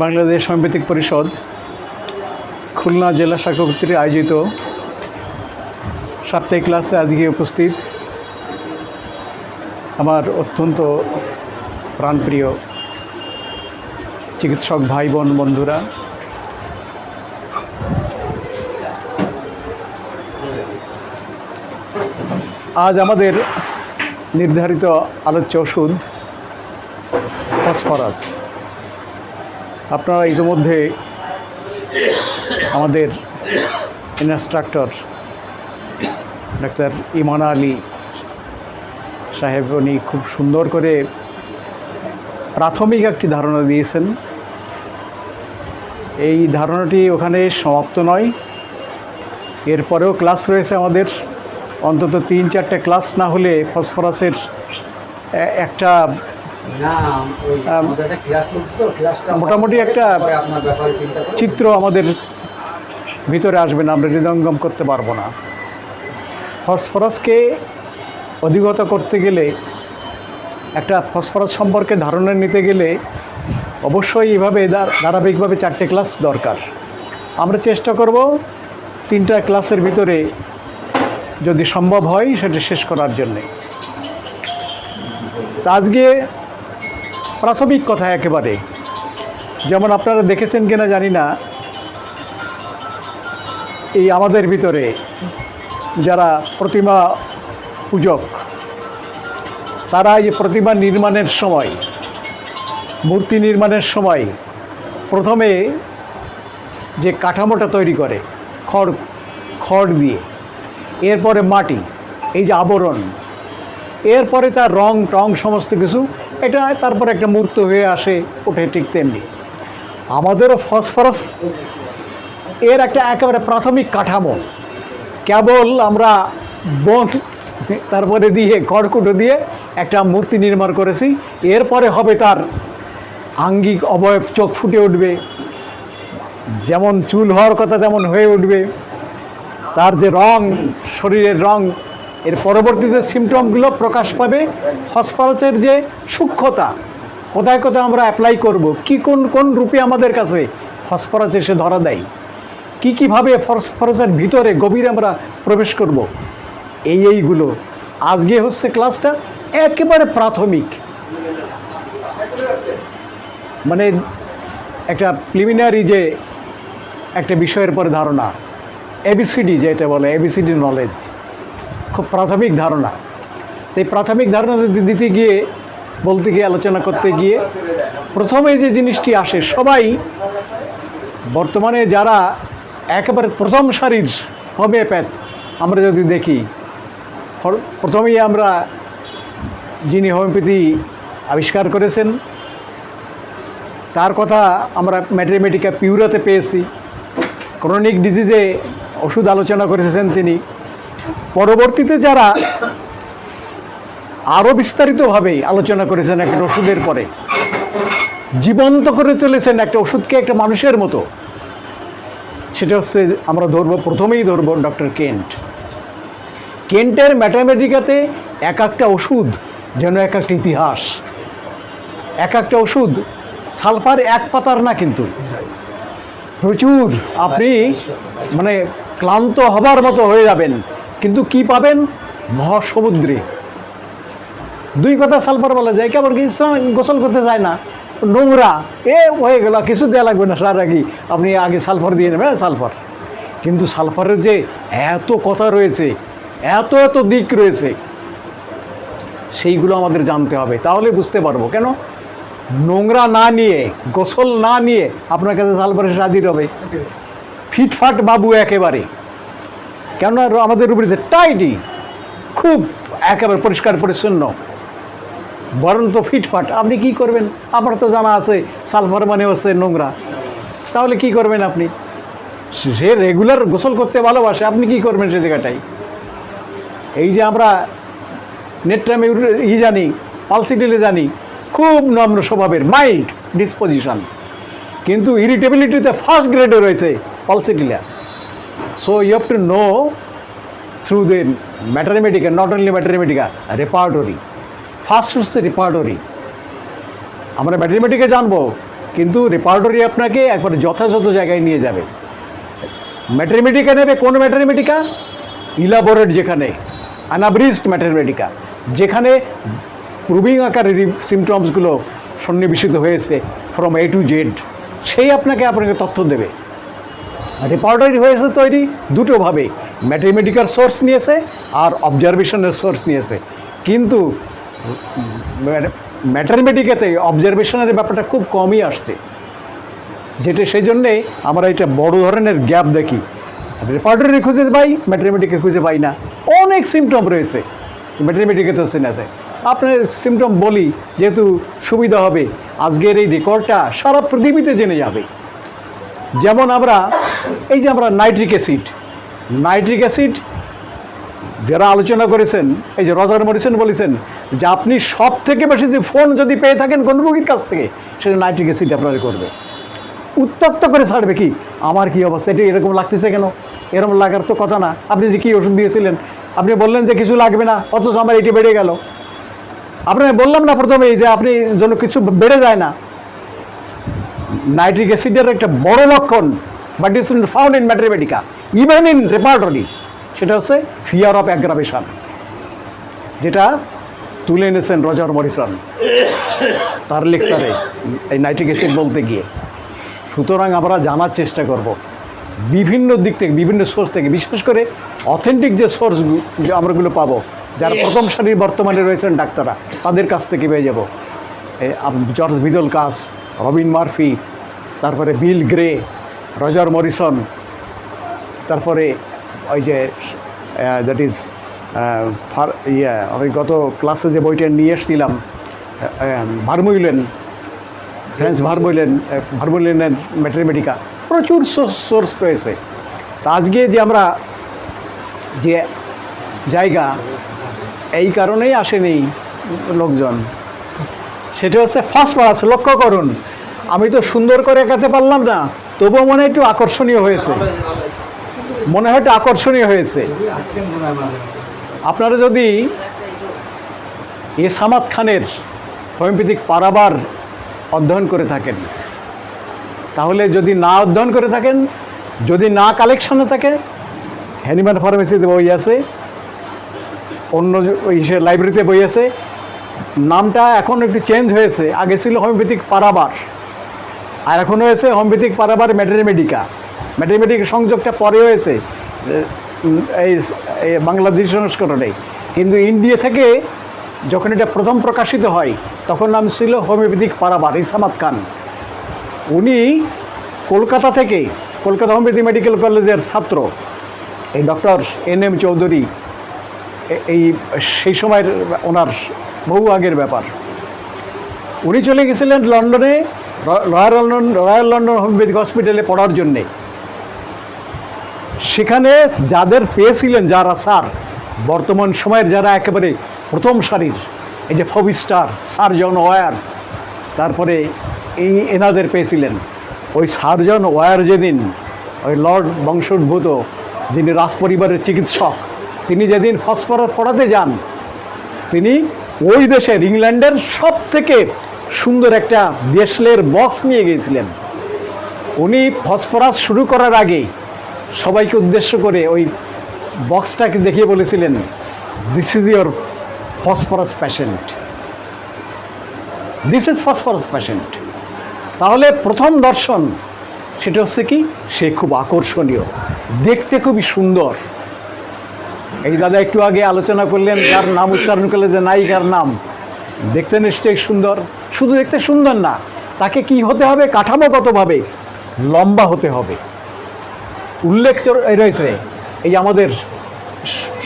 বাংলাদেশ সাংবিধানিক পরিষদ খুলনা জেলা শাখা কর্তৃক আয়োজিত সাপ্তাহিক ক্লাসে আজকে উপস্থিত আমার অত্যন্ত প্রাণপ্রিয় চিকিৎসক ভাই বোন বন্ধুরা। আজ আমাদের নির্ধারিত আলোচ্য ওষুধ ফসফরাস। আপনারা ইতিমধ্যে আমাদের ইনস্ট্রাক্টর ডাক্তার ইমান আলী সাহেব উনি খুব সুন্দর করে প্রাথমিক একটি ধারণা দিয়েছেন। এই ধারণাটি ওখানে সমাপ্ত নয়। এরপরেও ক্লাস রয়েছে আমাদের। অন্তত তিন চারটে ক্লাস না হলে ফসফরাসের একটা মোটামুটি একটা চিত্র আমাদের ভিতরে আসবে না আমরা হৃদয়ঙ্গম করতে পারব না। ফসফরাসকে অধিগত করতে গেলে একটা ফসফরাস সম্পর্কে ধারণা নিতে গেলে অবশ্যই এভাবে ধারাবাহিকভাবে চারটে ক্লাস দরকার। আমরা চেষ্টা করব তিনটা ক্লাসের ভিতরে যদি সম্ভব হয় সেটা শেষ করার জন্যে। আজকে প্রাথমিক কথা একেবারে। যেমন আপনারা দেখেছেন কিনা জানি না। এই আমাদের ভিতরে যারা প্রতিমা পূজক, তারা এই প্রতিমা নির্মাণের সময়, মূর্তি নির্মাণের সময় প্রথমে যে কাঠামোটা তৈরি করে, খড় খড় দিয়ে, এরপরে মাটি, এই যে আবরণ, এরপরে তার রং, টং সমস্ত কিছু এটা তারপরে একটা মূর্ত হয়ে আসে, ওঠে ঠিক তেমনি। আমাদেরও ফসফরাস এর একটা একেবারে প্রাথমিক কাঠামো। কেবল আমরা বন তারপরে দিয়ে, খড়কুটো দিয়ে একটা মূর্তি নির্মাণ করেছি। এরপরে হবে তার আঙ্গিক অবয়ব, চোখ ফুটে উঠবে। যেমন চুল হওয়ার কথা তেমন হয়ে উঠবে। তার যে রং, শরীরের রং এর পরবর্তীতে সিমটমগুলো প্রকাশ পাবে ফসফরাসের যে সূক্ষ্মতা, কোথায় কোথায় আমরা অ্যাপ্লাই করব, কি কোন কোন রূপে আমাদের কাছে ফসফরাস এসে ধরা দেয়, কি কীভাবে ফসফরাসের ভিতরে গভীরে আমরা প্রবেশ করব, এই এইগুলো। আজকে হচ্ছে ক্লাসটা একেবারে প্রাথমিক। মানে একটা প্রিলিমিনারি যে একটা বিষয়ের পরে ধারণা এবিসিডি যেটা বলে এবিসিডি নলেজ খুব প্রাথমিক ধারণা। এই প্রাথমিক ধারণা দিতে গিয়ে, বলতে গিয়ে, আলোচনা করতে গিয়ে প্রথমে যে জিনিসটি আসে, সবাই বর্তমানে যারা একেবারে প্রথম সারির হোমিওপ্যাথ, আমরা যদি দেখি প্রথমেই আমরা যিনি হোমিওপ্যাথি আবিষ্কার করেছেন, তার কথা আমরা ম্যাথমেটিকা পিউরাতে পেয়েছি। ক্রনিক ডিজিজে ওষুধ আলোচনা করেছেন তিনি। পরবর্তীতে যারা আরও বিস্তারিতভাবে আলোচনা করেছেন একটা ওষুধের পরে, জীবন্ত করে চলেছেন একটা ওষুধকে একটা মানুষের মতো, সেটা হচ্ছে আমরা ধরবো, প্রথমেই ধরবো ডক্টর কেন্ট। কেন্টের ম্যাথামেটিকাতে এক একটা ওষুধ যেন এক একটা ইতিহাস, এক একটা ওষুধ সালফার এক পাতার না কিন্তু। প্রচুর, আপনি মানে ক্লান্ত হবার মতো হয়ে যাবেন। কিন্তু কি পাবেন? মহাসমুদ্রে। দুই কথা সালফার বলা যায়, কেমন কি গোসল করতে যায় না, নোংরা। এ হয়ে গেল কিছু দেওয়া লাগবে না, সার আগে আপনি আগে সালফার দিয়ে নেবেন সালফার কিন্তু সালফারের যে এত কথা রয়েছে, এত এত দিক রয়েছে, সেইগুলো আমাদের জানতে হবে। তাহলে বুঝতে পারব। কেন? নোংরা না নিয়ে, গোসল না নিয়ে আপনার কাছে সালফার এসে হাজির হবে। ফিটফাট বাবু একেবারে। কেননা আমাদের উপরে যে টাইটি খুব একেবারে পরিষ্কার পরিচ্ছন্ন। বরং তো ফিটফাট। আপনি কি করবেন? আপনার তো জানা আছে, সালফার মানে হচ্ছে নোংরা। তাহলে কি করবেন আপনি? সে রেগুলার গোসল করতে ভালোবাসে, আপনি কি করবেন সে জায়গাটায়? এই যে আমরা নেট্রামে ই জানি পালসিটিলে জানি, খুব নম্র স্বভাবের মাইল্ড ডিসপোজিশন কিন্তু ইরিটেবিলিটিতে ফার্স্ট গ্রেডে রয়েছে Pulsatilla so you have to know through the materia medica not only materia medica repertory first হচ্ছে রেপার্টরি আমরা ম্যাথামেটিকে জানব, কিন্তু রেপার্টরি আপনাকে একবার যথাযথ জায়গায় নিয়ে যাবে। ম্যাটারমেটিকা নেবে কোন ম্যাটারমেটিকা ইলাবোরেট যেখানে অ্যানাব্রিস্ট ম্যাটারমেটিকা যেখানে প্রুভিং আকারের সিমটমসগুলো সন্নিবেশিত হয়েছে ফ্রম এ টু জেড সেই আপনাকে আপনাকে তথ্য দেবে। রেপার্টরি হয়েছে তৈরি দুটোভাবে। ম্যাথমেটিক্যাল সোর্স নিয়েছে আর অবজারভেশনের সোর্স নিয়েছে। কিন্তু ম্যাটারমেটিকাতে অবজারভেশনের ব্যাপারটা খুব কমই আসছে। যেটা সেই জন্যে আমরা এটা বড় ধরনের গ্যাপ দেখি। রেপার্টরি খুঁজে পাই ম্যাথমেটিকে খুঁজে পাই না। অনেক সিমটম রয়েছে। ম্যাথমেটিকে তো আছে আপনার সিমটম বলি, যেহেতু সুবিধা হবে, আজকের এই রেকর্ডটা সারা পৃথিবীতে জেনে যাবে। যেমন আমরা এই যে আমরা নাইট্রিক অ্যাসিড নাইট্রিক অ্যাসিড যারা আলোচনা করেছেন, এই যে রজার মরিসন বলেছেন যে আপনি সব থেকে বেশি যে ফোন যদি পেয়ে থাকেন কোন রোগীর কাছ থেকে সেটা নাইট্রিক অ্যাসিড আপনার করবে। উত্তপ্ত করে ছাড়বে কি? আমার কি অবস্থা? এটা এরকম লাগতেছে কেন? এরকম লাগার তো কথা না। আপনি যে কী ওষুধ দিয়েছিলেন? আপনি বললেন যে কিছু লাগবে না, অথচ আমার এটি বেড়ে গেল। আপনাকে বললাম না প্রথমেই যে আপনি যেন কিছু বেড়ে যায় না। নাইট্রিক অ্যাসিডের একটা বড় লক্ষণ but is found in materia medica even in repertory সেটা হচ্ছে ফিয়ার অফ অ্যাগ্রাভেশন যেটা তুলে এনেছেন রজার মরিসন, তার লেকচারে, এই নাইট্রিক বলতে গিয়ে। সুতরাং আমরা জানার চেষ্টা করব, বিভিন্ন দিক থেকে, বিভিন্ন সোর্স থেকে, বিশেষ করে অথেন্টিক যে সোর্স আমরাগুলো পাবো, যারা প্রথম সারির বর্তমানে রয়েছেন ডাক্তাররা, তাদের কাছ থেকে পেয়ে যাব। জর্জ ভিদল কাস, রবিন মার্ফি, তারপরে বিল গ্রে রজার মরিসন তারপরে ওই যে দ্যাট ইজ ফার ইয়ে আমি গত ক্লাসে যে বইটা নিয়ে এসেছিলাম ভারমুইলেন ফ্রেন্স ভারমুইলেন ভারমুইলেনের ম্যাট্রিমেটিকা প্রচুর সোর্স রয়েছে। তা আজকে যে আমরা যে জায়গা, এই কারণেই আসেনি লোকজন। সেটা হচ্ছে ফসফরাস লক্ষ্য করুন। আমি তো সুন্দর করে একাতে পারলাম না। তবুও মনে একটু আকর্ষণীয় হয়েছে। মনে হয় একটু আকর্ষণীয় হয়েছে। আপনারা যদি এ সামাদ খানের হোমিওপ্যাথিক পারাবার অধ্যয়ন করে থাকেন, তাহলে যদি না অধ্যয়ন করে থাকেন, যদি না কালেকশনে থাকে, হ্যানিম্যান ফার্মেসিতে বই আছে, অন্য ওই লাইব্রেরিতে বই আছে, নামটা এখন একটু চেঞ্জ হয়েছে। আগে ছিল হোমিওপ্যাথিক পারাবার। আর এখন হয়েছে হোমিওপ্যাথিক পারাবার ম্যাটারমেডিকা ম্যাটারমেডিক সংযোগটা পরে হয়েছে এই বাংলাদেশ সংস্করণে। কিন্তু ইন্ডিয়া থেকে যখন এটা প্রথম প্রকাশিত হয়, তখন নাম ছিল হোমিওপ্যাথিক পারাবার, ইসামাত খান। উনি কলকাতা থেকে, কলকাতা হোমিওপ্যাথি মেডিকেল কলেজের ছাত্র। এই ডক্টর এন এম চৌধুরী এই, সেই সময়ের ওনার বহু আগের ব্যাপার। উনি চলে গেছিলেন লন্ডনে royal London royal London homoeopathic হসপিটালে পড়ার জন্যে। সেখানে যাদের পেয়েছিলেন যারা স্যার, বর্তমান সময়ের যারা একেবারে প্রথম সারির, এই যে ফবিস্টার সার্জন ওয়ার, তারপরে এই এনাদের পেয়েছিলেন। ওই সার্জন ওয়ার যেদিন, ওই লর্ড বংশোদ্ভূত, যিনি রাজপরিবারের চিকিৎসক, তিনি যেদিন ফসফরাস পড়াতে যান, তিনি ওই দেশের, ইংল্যান্ডের সব থেকে সুন্দর একটা দেশলের বক্স নিয়ে গিয়েছিলেন। উনি ফসফরাস শুরু করার আগে সবাইকে উদ্দেশ্য করে ওই বক্সটাকে দেখিয়ে বলেছিলেন this is your phosphorus patient this is phosphorus patient তাহলে প্রথম দর্শন সেটা হচ্ছে কি, সে খুব আকর্ষণীয়, দেখতে খুবই সুন্দর। এই দাদা একটু আগে আলোচনা করলেন, যার নাম উচ্চারণ করলে যে নায়িকার নাম। দেখতে নিশ্চয়ই সুন্দর। শুধু দেখতে সুন্দর না, তাকে কি হতে হবে? কাঠামোগতভাবে লম্বা হতে হবে। উল্লেখ রয়েছে, এই আমাদের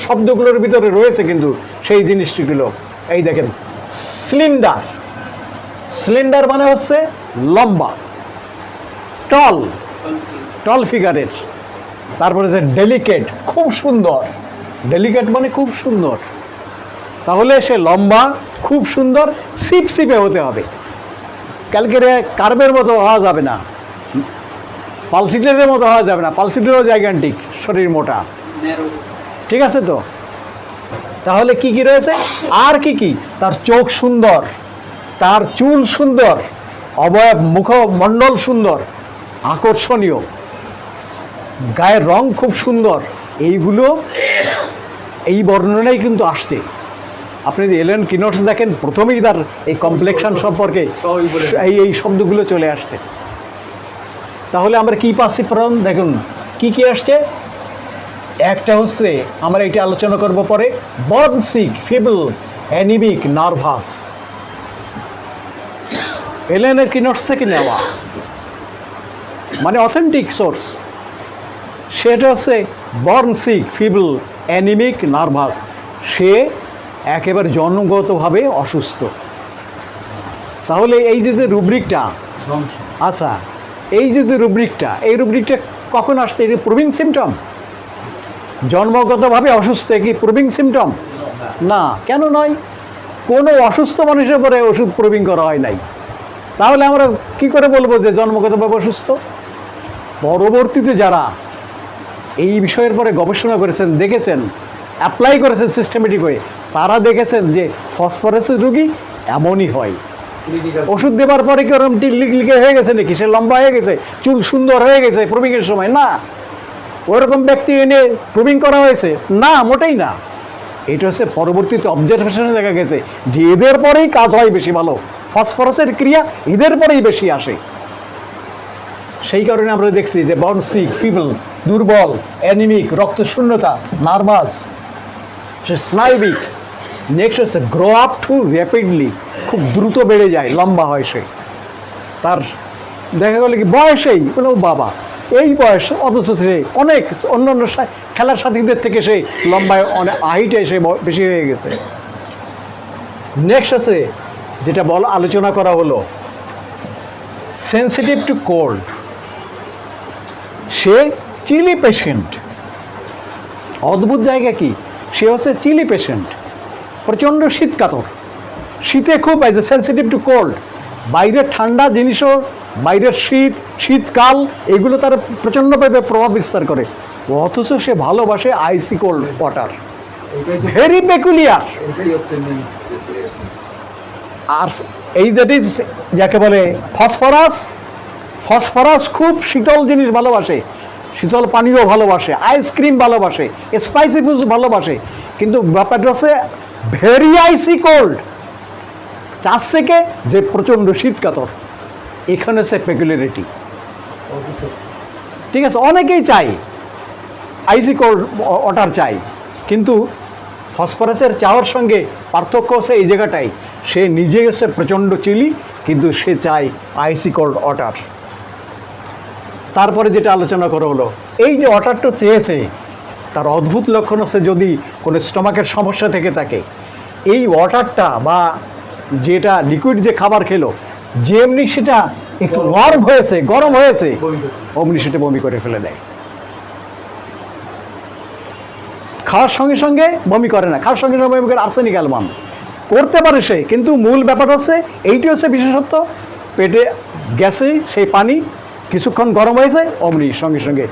শব্দগুলোর ভিতরে রয়েছে কিন্তু সেই জিনিসটিগুলো। এই দেখেন, সিলিন্ডার। সিলিন্ডার মানে হচ্ছে লম্বা। টল। টল ফিগারের। তারপরে যে ডেলিকেট, খুব সুন্দর। ডেলিকেট মানে খুব সুন্দর। তাহলে সে লম্বা খুব সুন্দর সিপ সিপে হতে হবে। ক্যালকেরে কার্বের মতো হওয়া যাবে না। পালসিটের মতো হওয়া যাবে না। পালসিটেরও জায়গান্টিক শরীর মোটা। ঠিক আছে তো? তাহলে কি কি রয়েছে? আর কি কি? তার চোখ সুন্দর তার চুল সুন্দর অবয়ব মুখমণ্ডল সুন্দর আকর্ষণীয়। গায়ের রং খুব সুন্দর। এইগুলো এই বর্ণনাই কিন্তু আসছে। আপনি যদি এলেন কিনোটস দেখেন প্রথমেই তার এই কমপ্লেকশন সম্পর্কে এই এই শব্দগুলো চলে আসছে। তাহলে আমরা কি পাচ্ছি? প্রথম দেখুন কি কি আসছে? একটা হচ্ছে আমরা এটা আলোচনা করব পরে born sick feeble anaemic nervous. এলেনের keynotes থেকে নেওয়া। মানে অথেন্টিক সোর্স সেটা হচ্ছে born sick feeble anaemic nervous. সে একেবারে জন্মগতভাবে অসুস্থ। তাহলে এই যে যে রুব্রিকটা আচ্ছা এই যে যে রুব্রিকটা, এই রুব্রিকটা কখন আসছে? এটি প্রুভিং সিমটম জন্মগতভাবে অসুস্থ কি প্রুভিং সিমটম না, কেন নয়? কোনো অসুস্থ মানুষের পরে ওষুধ প্রুভিং করা হয় নাই। তাহলে আমরা কি করে বলব যে জন্মগতভাবে অসুস্থ? পরবর্তীতে যারা এই বিষয়ের পরে গবেষণা করেছেন, দেখেছেন অ্যাপ্লাই করেছেন সিস্টেমেটিক হয়ে। তারা দেখেছেন যে ফসফরাসের রুগী এমনই হয়। ওষুধ দেওয়ার পরে কি ওরকম লিখে হয়ে গেছে নাকি? সে লম্বা হয়ে গেছে, চুল সুন্দর হয়ে গেছে প্রুভিংয়ের সময়। না, ওরকম ব্যক্তি এনে প্রুভিং করা হয়েছে। না, মোটেই না। এটা হচ্ছে পরবর্তীতে অবজারভেশনে দেখা গেছে যে এদের পরেই কাজ হয় বেশি ভালো। ফসফরাসের ক্রিয়া এদের পরেই বেশি আসে। সেই কারণে আমরা দেখছি যে বর্ন পিপল দুর্বল অ্যানিমিক রক্ত শূন্যতা নার্ভাস সে স্নায়বিক। নেক্সট হচ্ছে গ্রো আপ টু র্যাপিডলি খুব দ্রুত বেড়ে যায়, লম্বা হয় সে। তার দেখা গেল কি, বয়সেই বলে বাবা। এই বয়স অথচ সে অনেক অন্য অন্য খেলার সাথীদের থেকে সে লম্বায় অনেক হাইটে সে বেশি হয়ে গেছে। নেক্সট আছে যেটা বল আলোচনা করা হলো সেন্সিটিভ টু কোল্ড সে চিলি পেশেন্ট অদ্ভুত জায়গা কি? সে হচ্ছে চিলি পেশেন্ট প্রচণ্ড শীত কাতর। শীতে খুব as a sensitive to cold বাইরের ঠান্ডা জিনিসও বাইরের শীত শীতকাল এগুলো তার প্রচণ্ডভাবে প্রভাব বিস্তার করে। অথচ সে ভালোবাসে icy cold water very peculiar আর এই দ্যাট ইজ যাকে বলে ফসফরাস ফসফরাস খুব শীতল জিনিস ভালোবাসে। শীতল পানীয় ভালোবাসে আইসক্রিম ভালোবাসে স্পাইসি ফুড ভালোবাসে, কিন্তু ব্যাপারটা হচ্ছে ভেরি আইসি কোল্ড চাচ্ছে থেকে যে প্রচণ্ড শীতকাতর, এখানে হচ্ছে পেকুলারিটি ঠিক আছে, অনেকেই চাই আইসি কোল্ড ওয়াটার চাই, কিন্তু ফসফরাসের চাওয়ার সঙ্গে পার্থক্য হচ্ছে এই জায়গাটাই। সে নিজে হচ্ছে প্রচণ্ড চিলি কিন্তু সে চায় আইসি কোল্ড ওয়াটার তারপরে যেটা আলোচনা করা হলো, এই যে ওয়াটারটা চেয়েছে, তার অদ্ভুত লক্ষণ হচ্ছে যদি কোনো স্টমাকের সমস্যা থেকে থাকে, এই ওয়াটারটা বা যেটা লিকুইড যে খাবার খেলো যেমনি সেটা একটু ওয়ার্ম হয়েছে, গরম হয়েছে, অমনি সেটা বমি করে ফেলে দেয়। খাওয়ার সঙ্গে সঙ্গে বমি করে না, খাওয়ার সঙ্গে সঙ্গে বমি করে আর্সেনিক অ্যালবাম করতে পারে সে, কিন্তু মূল ব্যাপার হচ্ছে, এইটি হচ্ছে বিশেষত্ব, পেটে গেছে সেই পানি কিছুক্ষণ গরম হয়েছে অমনি সঙ্গে সঙ্গে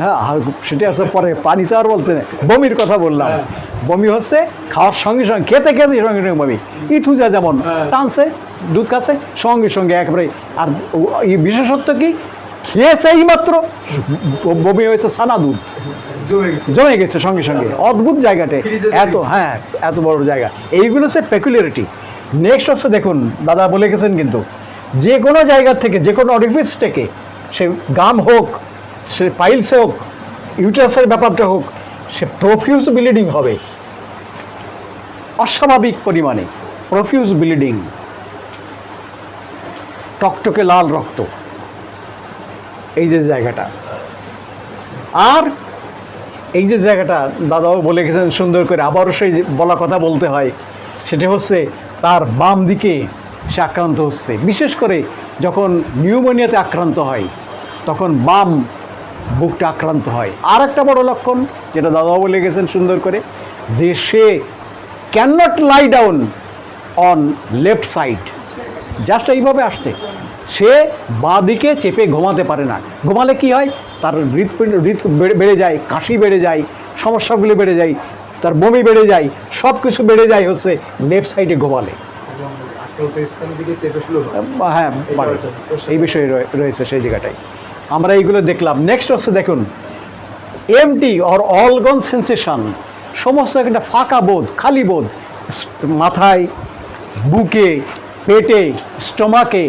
হ্যাঁ সেটা হচ্ছে পরে পানি চাওয়ার বলছে বমির কথা বললাম। বমি হচ্ছে খাওয়ার সঙ্গে সঙ্গে খেতে খেতে সঙ্গে সঙ্গে বমি। ইথুজা যেমন। টানছে দুধ খাচ্ছে সঙ্গে সঙ্গে একেবারে আর এই বিশেষত্ব কি? খেয়েছে এই মাত্র বমি হয়েছে সানা দুধ। জমে গেছে। সঙ্গে সঙ্গে। অদ্ভুত ফ্রিজে এত হ্যাঁ এত বড় জায়গা। এইগুলো হচ্ছে পেকুলারিটি নেক্সট হচ্ছে দেখুন দাদা বলে গেছেন কিন্তু যে কোনো জায়গা থেকে যে কোনো অরিফিস থেকে, সে গাম হোক, সে পাইলসে হোক ইউটারাসের ব্যাপারটা হোক, সে প্রফিউজ ব্লিডিং হবে। অস্বাভাবিক পরিমাণে প্রফিউজ ব্লিডিং টকটকে লাল রক্ত। এই যে জায়গাটা। আর এই যে জায়গাটা দাদাও বলে গেছেন সুন্দর করে, আবারও সেই বলা কথা বলতে হয়, সেটা হচ্ছে তার বাম দিকে সে আক্রান্ত হচ্ছে। বিশেষ করে যখন নিউমোনিয়াতে আক্রান্ত হয়, তখন বাম বুকটা আক্রান্ত হয়। আর একটা বড় লক্ষণ, যেটা দাদাও বলে গেছেন সুন্দর করে, যে সে can not lie down on left side just এইভাবে আসছে। সে বাঁ দিকে চেপে ঘুমাতে পারে না। ঘুমালে কি হয়? তার হৃৎপিণ্ড, হৃৎ বেড়ে- বেড়ে যায়, কাশি বেড়ে যায়, সমস্যাগুলি বেড়ে যায়, তার বমি বেড়ে যায় সব কিছু বেড়ে যায় হচ্ছে লেফট সাইডে ঘুমালে। হয় হ্যাঁ এই বিষয়ে রয়েছে সেই জায়গাটাই। আমরা এইগুলো দেখলাম। নেক্সট হচ্ছে দেখুন এমটি অর অলগন সেন্সেশন সমস্ত একটা ফাঁকা বোধ খালি বোধ। মাথায় বুকে পেটে স্টোমাকে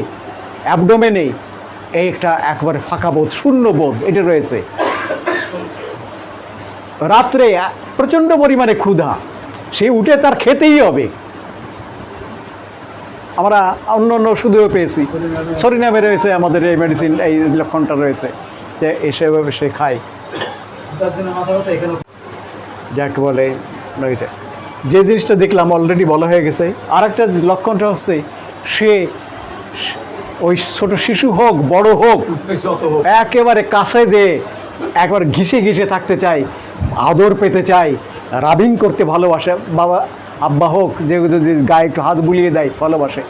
অ্যাবডোমেনে এই একটা একবারে ফাঁকা বোধ শূন্য বোধ এটা রয়েছে। রাত্রে প্রচণ্ড পরিমাণে ক্ষুধা। সে উঠে তার খেতেই হবে। আমরা অন্য অন্য ওষুধেও পেয়েছি। সরিনামে- রয়েছে আমাদের এই মেডিসিন এই লক্ষণটা রয়েছে যে এসেভাবে সে খায়। যাকে বলে, রয়েছে। যে জিনিসটা দেখলাম অলরেডি বলা হয়ে গেছে। আর একটা লক্ষণটা হচ্ছে সে ওই ছোট শিশু হোক, বড় হোক হোক একেবারে কাছে যে একবার ঘিসে ঘিসে থাকতে চায়, আদর পেতে চায় রাবিং করতে ভালোবাসে, বাবা আব্বা হোক, যে যদি গায়ে একটু হাত বুলিয়ে দেয় ভালোবাসে।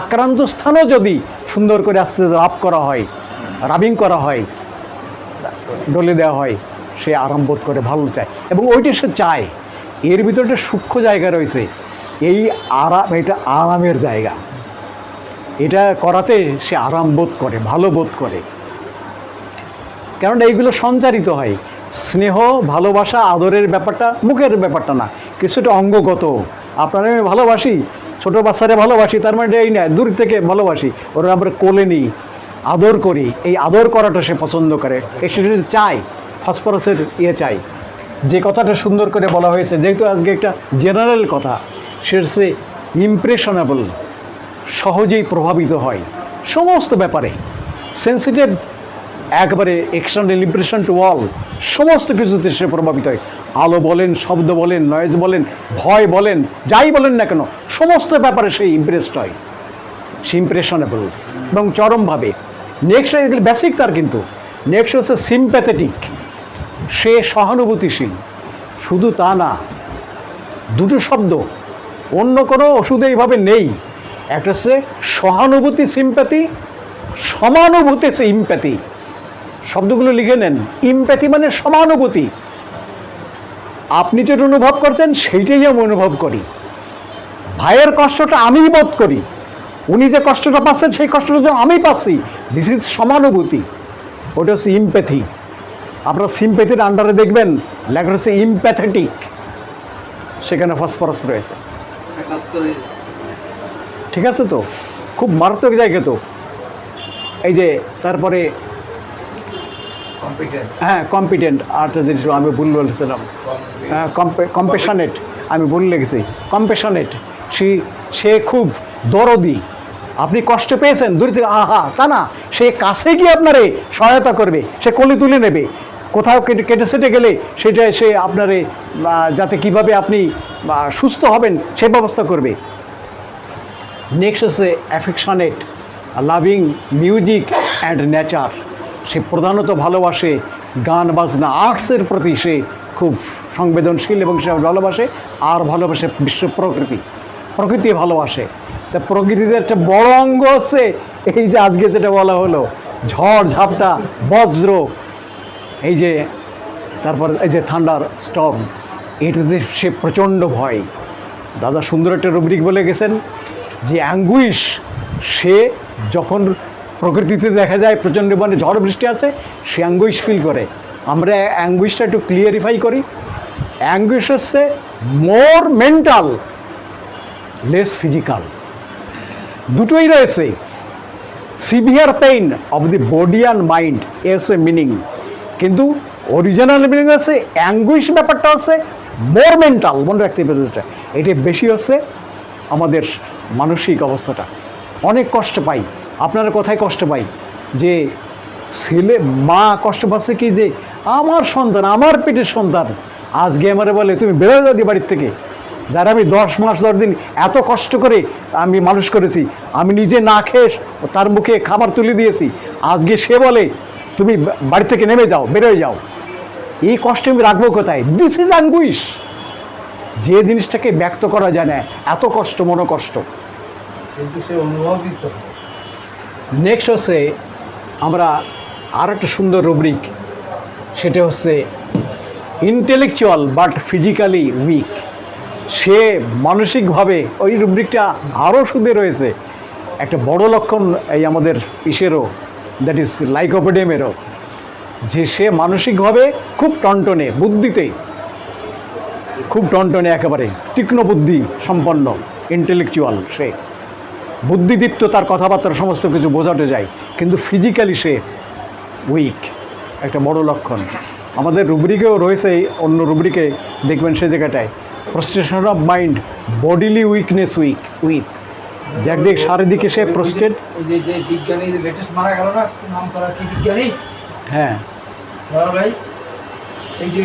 আক্রান্ত স্থানও যদি সুন্দর করে আস্তে আস্তে রাব করা হয় রাবিং করা হয়, ডলে দেওয়া হয়, সে আরাম বোধ করে ভালো চায়। এবং ওইটা সে চায়। এর ভিতরে একটা সূক্ষ্ম জায়গা রয়েছে। এই আরাম এটা আরামের জায়গা। এটা করাতে সে আরাম বোধ করে, ভালো বোধ করে। কেননা এইগুলো সঞ্চারিত হয়। স্নেহ, ভালোবাসা, আদরের ব্যাপারটা, মুখের ব্যাপারটা না, কিছুটা অঙ্গগত। আপনারা আমি ভালোবাসি, ছোটো বাচ্চারে ভালোবাসি, তার মানে এই না, দূর থেকে ভালোবাসি, ওরা আমরা কোলে নিই, আদর করি, এই আদর করাটা সে পছন্দ করে এই সে চায়, ফসফরাসের ইয়ে চাই যে কথাটা সুন্দর করে বলা হয়েছে, যেহেতু আজকে একটা জেনারেল কথা, সে ইমপ্রেশনেবল সহজেই প্রভাবিত হয়, সমস্ত ব্যাপারে সেন্সিটিভ একবারে এক্সটার্নাল ইমপ্রেশন টু অল সমস্ত কিছুতে সে প্রভাবিত হয়। আলো বলেন, শব্দ বলেন নয়েজ বলেন, ভয় বলেন, যাই বলেন না কেন, সমস্ত ব্যাপারে সে ইমপ্রেসড হয়। সে ইমপ্রেশনেবল এবং চরমভাবে। নেক্সট এগুলো বেসিক তার কিন্তু। নেক্সট হচ্ছে সিম্প্যাথেটিক সে সহানুভূতিশীল। শুধু তা না, দুটো শব্দ, অন্য কোনো ওষুধে এইভাবে নেই। একটা হচ্ছে সহানুভূতি সিম্প্যাথি সমানুভূতি ইম্প্যাথি শব্দগুলো লিখে নেন। ইম্প্যাথি মানে সমানুভূতি। আপনি যেটা অনুভব করছেন, সেইটাই আমি অনুভব করি। ভাইয়ের কষ্টটা আমিই বোধ করি। উনি যে কষ্টটা পাচ্ছেন, সেই কষ্টটা যেন আমি পাচ্ছি দিস ইজ সমানুভূতি। ওটা হচ্ছে ইম্প্যাথি আপনার সিম্প্যাথির আন্ডারে দেখবেন, লেখা হচ্ছে ইম্প্যাথেটিক সেখানে ফসফরাস রয়েছে। ঠিক আছে তো? খুব মারাত্মক জায়গা তো। এই যে, তারপরে হ্যাঁ কম্পিটেন্ট আরেকটা জিনিস আমি ভুল বলেছিলাম হ্যাঁ কম্পেশনেট আমি ভুল লেগেছি কম্পেশনেট সে সে খুব দরদি। আপনি কষ্ট পেয়েছেন? দূর থেকে আহা তা না। সে কাছে গিয়ে আপনারে সহায়তা করবে। সে কলি তুলে নেবে। কোথাও কেটে কেটে সেটে গেলে সেটা সে আপনারে যাতে কীভাবে আপনি সুস্থ হবেন সে ব্যবস্থা করবে। নেক্সট হচ্ছে affectionate loving music and nature সে প্রধানত ভালোবাসে গান, বাজনা, আর্টসের প্রতি সে খুব সংবেদনশীল এবং সে ভালোবাসে আর ভালোবাসে বিশ্ব প্রকৃতি। প্রকৃতি ভালোবাসে। তা প্রকৃতিতে একটা বড় অঙ্গ হচ্ছে এই যে আজকে যেটা বলা হলো, ঝড়, ঝাপটা, বজ্র, এই যে তারপর এই যে থান্ডার স্টর্ম, এটাতে সে প্রচণ্ড ভয়। দাদা সুন্দর একটা রুব্রিক বলে গেছেন যে, অ্যাঙ্গুইশ, সে যখন প্রকৃতিতে দেখা যায় প্রচণ্ড মানে ঝড় বৃষ্টি আছে, সে অ্যাঙ্গুইশ ফিল করে। আমরা অ্যাঙ্গুইশটা একটু ক্লিয়ারিফাই করি। অ্যাঙ্গুইশ হচ্ছে মোর মেন্টাল লেস ফিজিক্যাল দুটোই রয়েছে। Severe pain of the body and mind as a meaning কিন্তু অরিজিনাল মিনিং আছে অ্যাঙ্গুইশ ব্যাপারটা হচ্ছে মোর মেন্টাল মনে রাখতে এটা এটা বেশি হচ্ছে আমাদের মানসিক অবস্থাটা। অনেক কষ্ট পাই। আপনারা কোথায় কষ্ট পাই যে ছেলে, মা কষ্ট পাচ্ছে কি যে আমার সন্তান, আমার পেটের সন্তান আজকে আমারে বলে, তুমি বেরোয় যাদি বাড়ির থেকে। যারা আমি দশ মাস, দশ দিন এত কষ্ট করে আমি মানুষ করেছি, আমি নিজে না খেয়ে তার মুখে খাবার তুলে দিয়েছি, আজকে সে বলে, তুমি বাড়ি থেকে নেমে যাও, বেরোয় যাও। এই কষ্ট আমি রাখব কোথায়? দিস ইজ অ্যাঙ্গুইশ যে জিনিসটাকে ব্যক্ত করা যায় না, এত কষ্ট, মনোকষ্ট। কিন্তু সে অনুভবই তো নেক্সট হচ্ছে আমরা আর একটা সুন্দর রুব্রিক। সেটা হচ্ছে ইন্টেলেকচুয়াল বাট ফিজিক্যালি উইক সে মানসিকভাবে ওই রুব্রিকটা আরও সুদে রয়েছে। একটা বড় লক্ষণ এই আমাদের ইসেরও দ্যাট ইজ লাইকোপেডেমেরও যে সে মানসিকভাবে খুব টনটনে, বুদ্ধিতে। খুব টনটনে একেবারে, তীক্ষ্ণ বুদ্ধি সম্পন্ন ইন্টেলেকচুয়াল সে। বুদ্ধিদীপ্ত তার কথাবার্তার সমস্ত কিছু বোঝাতে যায় কিন্তু ফিজিক্যালি সে উইক একটা বড় লক্ষণ। আমাদের রুব্রিকেও রয়েছে এই অন্য রুব্রিকে দেখবেন সে জায়গাটায়। Prostration of mind bodily weakness weak with দেখ দেখ চারিদিকে সে প্রস্টেড ওই যে যে বিজ্ঞানী যে লেটেস্ট মারা গেল না নাম করা কি বিজ্ঞানী? হ্যাঁ। ভাই এই যে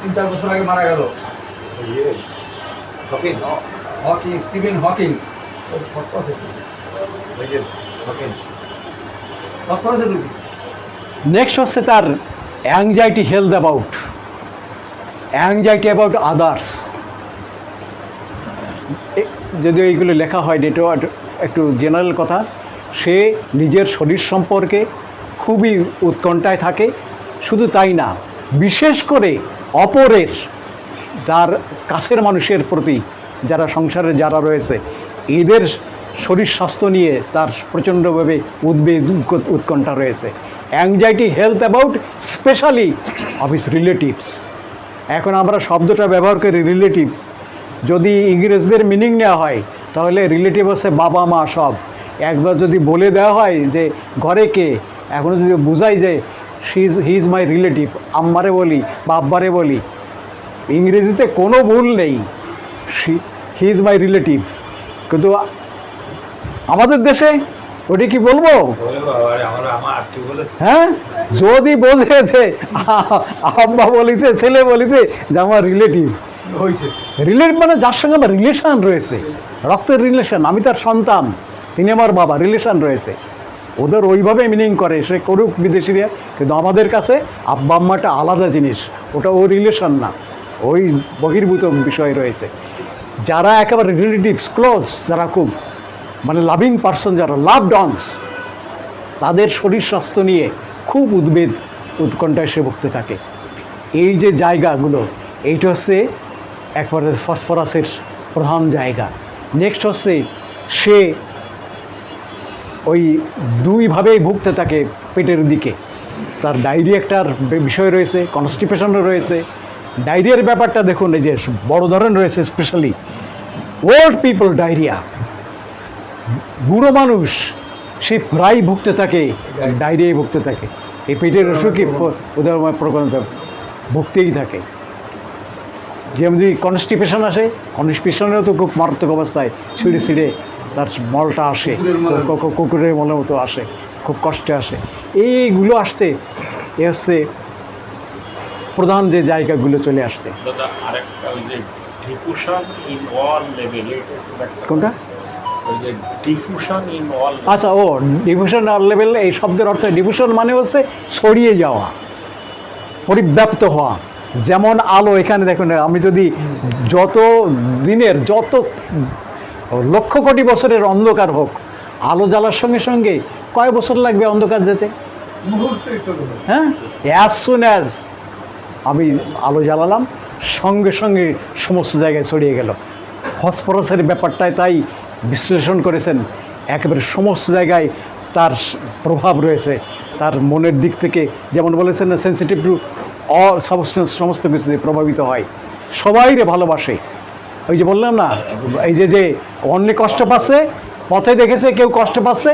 তিন চার বছর আগে মারা গেল। স্টিভেন হকিংস নেক্সট হচ্ছে তার anxiety health about anxiety about others যদি এইগুলো লেখা হয় এটাও একটু- একটু জেনারেল কথা সে নিজের শরীর সম্পর্কে খুবই উৎকণ্ঠায় থাকে শুধু তাই না বিশেষ করে অপরের যার কাছের মানুষের প্রতি যারা সংসারে যারা রয়েছে এদের শরীর স্বাস্থ্য নিয়ে তার প্রচণ্ডভাবে উদ্বেগ উৎকণ্ঠা রয়েছে। Anxiety health about specially of his relatives এখন আমরা শব্দটা ব্যবহার করি রিলেটিভ যদি ইংরেজদের মিনিং নেওয়া হয়, তাহলে রিলেটিভ হচ্ছে বাবা, মা সব। একবার যদি বলে দেওয়া হয় যে, ঘরে কে? এখনও যদি বোঝাই যে she is he is my relative আম্মারে বলি বা আব্বারে বলি। ইংরেজিতে কোনো ভুল নেই। হি ইজ মাই রিলেটিভ কিন্তু আমাদের দেশে ওটা কি বলব? বলেছে হ্যাঁ? যদি বোঝেছে আব্বা বলেছে ছেলে বলেছে যে আমার রিলেটিভ হয়েছে। রিলেটিভ মানে যার সঙ্গে আমার রিলেশন রয়েছে। রক্তের রিলেশন আমি তার সন্তান তিনি আমার বাবা রিলেশন রয়েছে। ওদের ওইভাবে মিনিং করে সে করুক বিদেশিরা কিন্তু আমাদের কাছে আব্বা আম্মাটা আলাদা জিনিস ওটা ও রিলেশন না। ওই বহির্ভূত বিষয় রয়েছে। যারা একেবারে রিলেটিভস, ক্লোজ, যারা খুব মানে লাভিং পার্সন, যারা লাভ ডনস তাদের শরীর স্বাস্থ্য নিয়ে খুব উদ্বেগ, উৎকণ্ঠায় সে ভুগতে থাকে। এই যে জায়গাগুলো, এইটা হচ্ছে একবারে ফসফরাসের প্রধান জায়গা। নেক্সট হচ্ছে সে ওই দুইভাবেই ভুগতে থাকে পেটের দিকে। তার ডায়রিয়া একটার বিষয় রয়েছে, কনস্টিপেশনও রয়েছে ডায়রিয়ার ব্যাপারটা দেখুন এই যে বড় ধরনের রয়েছে স্পেশালি ওল্ড পিপল ডায়রিয়া। বুড়ো মানুষ সে প্রায় ভুগতে থাকে ডায়রিয়ায় ভুগতে থাকে। এই পেটের অসুখে প- ওদের প্রবণতা ভুগতেই থাকে। যেমন যদি কনস্টিপেশন আসে কনস্টিপেশনেও তো খুব মারাত্মক অবস্থায় ছিঁড়ে ছিঁড়ে তার মলটা আসে কুকুরের মলের মতো আসে খুব কষ্টে আসে। এইগুলো আসতে এ হচ্ছে প্রধান যে জায়গাগুলো চলে আসতে দাদা আরেকটা ওই যে ডিফুশন ইন অল লেভেল কোনটা? ওই যে ডিফুশন ইন অল আচ্ছা ও ডিভিশন লেভেল এই শব্দের অর্থ ডিভিশন মানে হচ্ছে ছড়িয়ে যাওয়া পরিব্যাপ্ত হওয়া। যেমন আলো এখানে দেখুন আমি যদি যত দিনের যত লক্ষ কোটি বছরের অন্ধকার হোক আলো জ্বালার সঙ্গে সঙ্গে কয় বছর লাগবে অন্ধকার যেতে? মুহূর্তেই চলে যাবে হ্যাঁ? অ্যাজ সুন অ্যাজ আলো জ্বালালাম, সঙ্গে সঙ্গে সমস্ত জায়গায় ছড়িয়ে গেল। ফসফরাসের ব্যাপারটায় তাই বিশ্লেষণ করেছেন। একেবারে সমস্ত জায়গায় তার প্রভাব রয়েছে। তার মনের দিক থেকে যেমন বলেছেন না সেন্সিটিভ টু অল সমস্ত কিছুতে প্রভাবিত হয়। সবাই রে ভালোবাসে। ওই যে বললাম না, এই যে যে অন্য কষ্ট পাচ্ছে, পথে দেখেছে, কেউ কষ্ট পাচ্ছে,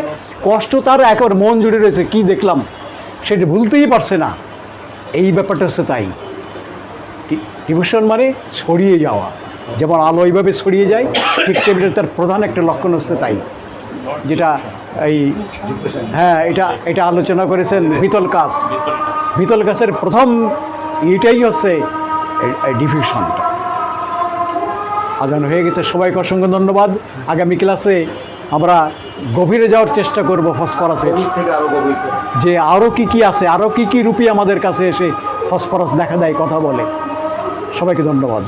কষ্ট তার একেবারে মন জুড়ে রয়েছে। কি দেখলাম? সেটা ভুলতেই পারছে না। এই ব্যাপারটা হচ্ছে তাই। ডিভিশন মানে ছড়িয়ে যাওয়া। যেমন আলো এইভাবে ছড়িয়ে যায়, ঠিক তেমনি তার প্রধান একটা লক্ষণ হচ্ছে তাই। যেটা এই হ্যাঁ এটা এটা আলোচনা করেছেন বিতল কাজ বিতল গাছের প্রথম এটাই হচ্ছে ডিফিউশনটা। আজান হয়ে গেছে, সবাইকে অসংখ্য ধন্যবাদ। আগামী ক্লাসে আমরা গভীরে যাওয়ার চেষ্টা করব ফসফরাসে গভীর থেকে আরও গভীর করে। যে আরও কি কি আছে আরও কি কি রূপী আমাদের কাছে এসে ফসফরাস দেখা দেয় কথা বলে। সবাইকে ধন্যবাদ।